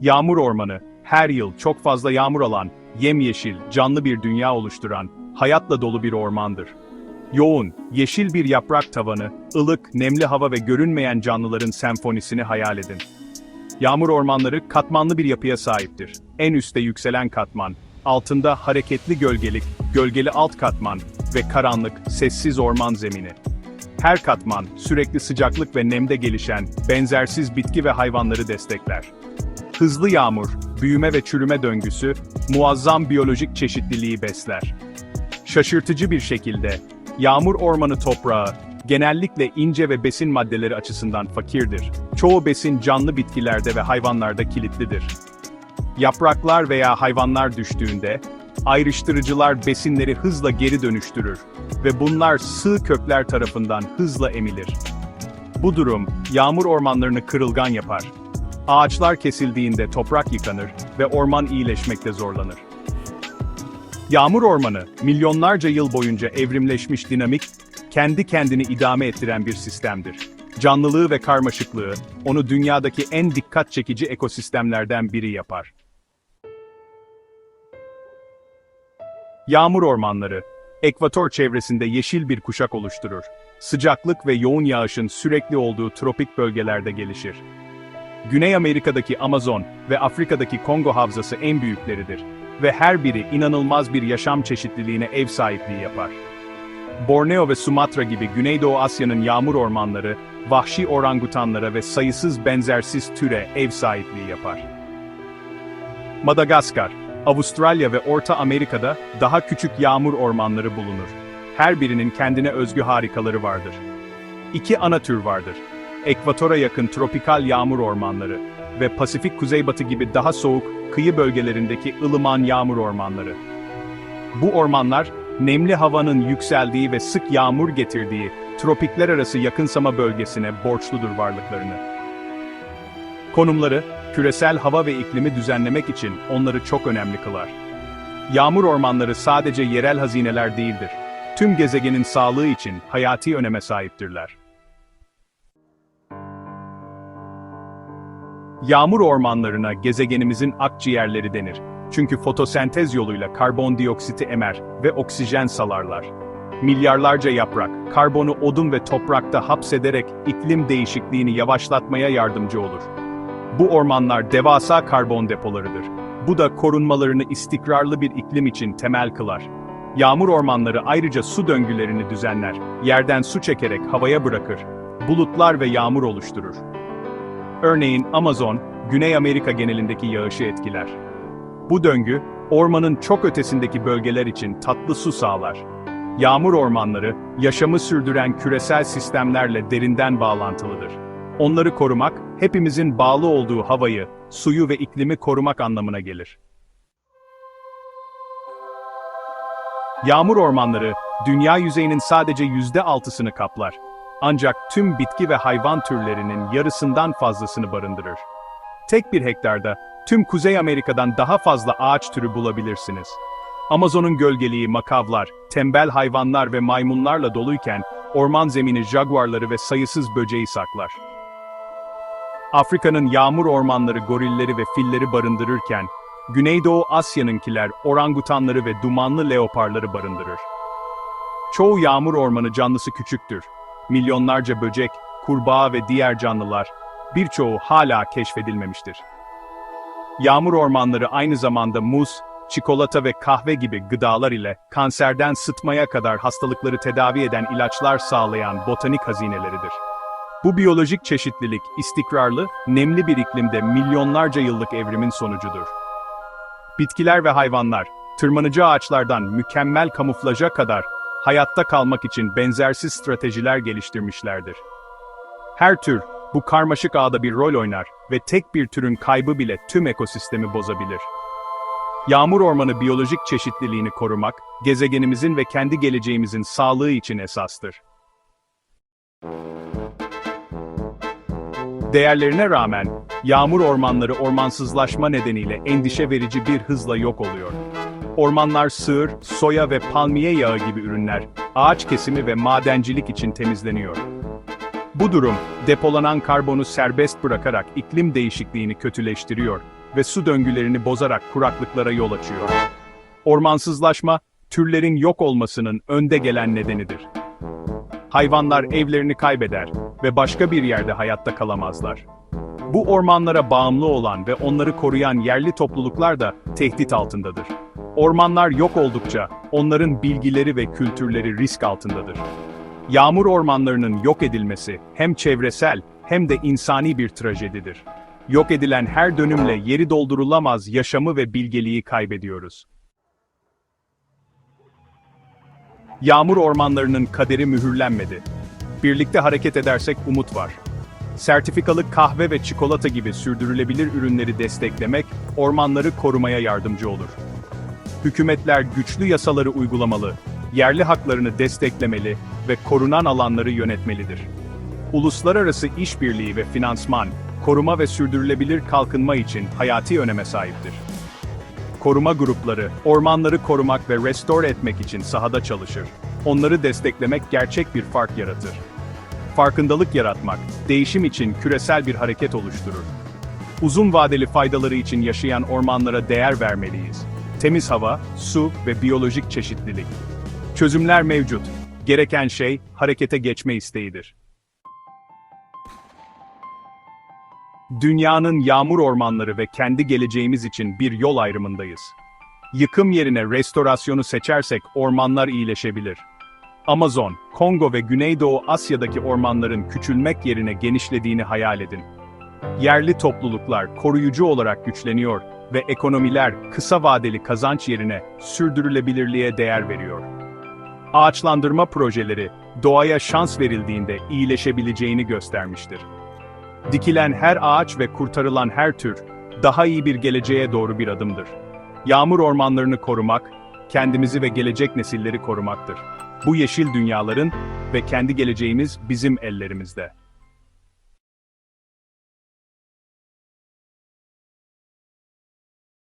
Yağmur ormanı, her yıl çok fazla yağmur alan, yemyeşil, canlı bir dünya oluşturan, hayatla dolu bir ormandır. Yoğun, yeşil bir yaprak tavanı, ılık, nemli hava ve görünmeyen canlıların senfonisini hayal edin. Yağmur ormanları katmanlı bir yapıya sahiptir. En üstte yükselen katman, altında hareketli gölgelik, gölgeli alt katman ve karanlık, sessiz orman zemini. Her katman, sürekli sıcaklık ve nemde gelişen, benzersiz bitki ve hayvanları destekler. Hızlı yağmur, büyüme ve çürüme döngüsü, muazzam biyolojik çeşitliliği besler. Şaşırtıcı bir şekilde, yağmur ormanı toprağı, genellikle ince ve besin maddeleri açısından fakirdir. Çoğu besin canlı bitkilerde ve hayvanlarda kilitlidir. Yapraklar veya hayvanlar düştüğünde, ayrıştırıcılar besinleri hızla geri dönüştürür ve bunlar sığ kökler tarafından hızla emilir. Bu durum, yağmur ormanlarını kırılgan yapar. Ağaçlar kesildiğinde toprak yıkanır ve orman iyileşmekte zorlanır. Yağmur ormanı, milyonlarca yıl boyunca evrimleşmiş dinamik, kendi kendini idame ettiren bir sistemdir. Canlılığı ve karmaşıklığı, onu dünyadaki en dikkat çekici ekosistemlerden biri yapar. Yağmur ormanları, ekvator çevresinde yeşil bir kuşak oluşturur. Sıcaklık ve yoğun yağışın sürekli olduğu tropik bölgelerde gelişir. Güney Amerika'daki Amazon ve Afrika'daki Kongo havzası en büyükleridir ve her biri inanılmaz bir yaşam çeşitliliğine ev sahipliği yapar. Borneo ve Sumatra gibi Güneydoğu Asya'nın yağmur ormanları, vahşi orangutanlara ve sayısız benzersiz türe ev sahipliği yapar. Madagaskar, Avustralya ve Orta Amerika'da daha küçük yağmur ormanları bulunur. Her birinin kendine özgü harikaları vardır. İki ana tür vardır. Ekvatora yakın tropikal yağmur ormanları ve Pasifik kuzeybatı gibi daha soğuk, kıyı bölgelerindeki ılıman yağmur ormanları. Bu ormanlar, nemli havanın yükseldiği ve sık yağmur getirdiği tropikler arası yakınsama bölgesine borçludur varlıklarını. Konumları, küresel hava ve iklimi düzenlemek için onları çok önemli kılar. Yağmur ormanları sadece yerel hazineler değildir. Tüm gezegenin sağlığı için hayati öneme sahiptirler. Yağmur ormanlarına gezegenimizin akciğerleri denir. Çünkü fotosentez yoluyla karbondioksiti emer ve oksijen salarlar. Milyarlarca yaprak, karbonu odun ve toprakta hapsederek iklim değişikliğini yavaşlatmaya yardımcı olur. Bu ormanlar devasa karbon depolarıdır. Bu da korunmalarını istikrarlı bir iklim için temel kılar. Yağmur ormanları ayrıca su döngülerini düzenler, yerden su çekerek havaya bırakır, bulutlar ve yağmur oluşturur. Örneğin Amazon, Güney Amerika genelindeki yağışı etkiler. Bu döngü, ormanın çok ötesindeki bölgeler için tatlı su sağlar. Yağmur ormanları, yaşamı sürdüren küresel sistemlerle derinden bağlantılıdır. Onları korumak, hepimizin bağlı olduğu havayı, suyu ve iklimi korumak anlamına gelir. Yağmur ormanları, dünya yüzeyinin sadece yüzde altısını kaplar. Ancak tüm bitki ve hayvan türlerinin yarısından fazlasını barındırır. Tek bir hektarda, tüm Kuzey Amerika'dan daha fazla ağaç türü bulabilirsiniz. Amazon'un gölgeliği makavlar, tembel hayvanlar ve maymunlarla doluyken, orman zemini jaguarları ve sayısız böceği saklar. Afrika'nın yağmur ormanları gorilleri ve filleri barındırırken, Güneydoğu Asya'nınkiler orangutanları ve dumanlı leoparları barındırır. Çoğu yağmur ormanı canlısı küçüktür. Milyonlarca böcek, kurbağa ve diğer canlılar, birçoğu hala keşfedilmemiştir. Yağmur ormanları aynı zamanda muz, çikolata ve kahve gibi gıdalar ile kanserden sıtmaya kadar hastalıkları tedavi eden ilaçlar sağlayan botanik hazineleridir. Bu biyolojik çeşitlilik, istikrarlı, nemli bir iklimde milyonlarca yıllık evrimin sonucudur. Bitkiler ve hayvanlar, tırmanıcı ağaçlardan mükemmel kamuflaja kadar hayatta kalmak için benzersiz stratejiler geliştirmişlerdir. Her tür, bu karmaşık ağda bir rol oynar ve tek bir türün kaybı bile tüm ekosistemi bozabilir. Yağmur ormanı biyolojik çeşitliliğini korumak, gezegenimizin ve kendi geleceğimizin sağlığı için esastır. Değerlerine rağmen, yağmur ormanları ormansızlaşma nedeniyle endişe verici bir hızla yok oluyor. Ormanlar sığır, soya ve palmiye yağı gibi ürünler, ağaç kesimi ve madencilik için temizleniyor. Bu durum, depolanan karbonu serbest bırakarak iklim değişikliğini kötüleştiriyor ve su döngülerini bozarak kuraklıklara yol açıyor. Ormansızlaşma, türlerin yok olmasının önde gelen nedenidir. Hayvanlar evlerini kaybeder ve başka bir yerde hayatta kalamazlar. Bu ormanlara bağımlı olan ve onları koruyan yerli topluluklar da tehdit altındadır. Ormanlar yok oldukça onların bilgileri ve kültürleri risk altındadır. Yağmur ormanlarının yok edilmesi hem çevresel hem de insani bir trajedidir. Yok edilen her dönümle yeri doldurulamaz yaşamı ve bilgeliği kaybediyoruz. Yağmur ormanlarının kaderi mühürlenmedi. Birlikte hareket edersek umut var. Sertifikalı kahve ve çikolata gibi sürdürülebilir ürünleri desteklemek, ormanları korumaya yardımcı olur. Hükümetler güçlü yasaları uygulamalı, yerli haklarını desteklemeli ve korunan alanları yönetmelidir. Uluslararası işbirliği ve finansman, koruma ve sürdürülebilir kalkınma için hayati öneme sahiptir. Koruma grupları, ormanları korumak ve restore etmek için sahada çalışır. Onları desteklemek gerçek bir fark yaratır. Farkındalık yaratmak, değişim için küresel bir hareket oluşturur. Uzun vadeli faydaları için yaşayan ormanlara değer vermeliyiz. Temiz hava, su ve biyolojik çeşitlilik. Çözümler mevcut. Gereken şey harekete geçme isteğidir. Dünyanın yağmur ormanları ve kendi geleceğimiz için bir yol ayrımındayız. Yıkım yerine restorasyonu seçersek ormanlar iyileşebilir. Amazon, Kongo ve Güneydoğu Asya'daki ormanların küçülmek yerine genişlediğini hayal edin. Yerli topluluklar koruyucu olarak güçleniyor ve ekonomiler kısa vadeli kazanç yerine sürdürülebilirliğe değer veriyor. Ağaçlandırma projeleri doğaya şans verildiğinde iyileşebileceğini göstermiştir. Dikilen her ağaç ve kurtarılan her tür, daha iyi bir geleceğe doğru bir adımdır. Yağmur ormanlarını korumak, kendimizi ve gelecek nesilleri korumaktır. Bu yeşil dünyaların ve kendi geleceğimiz bizim ellerimizde.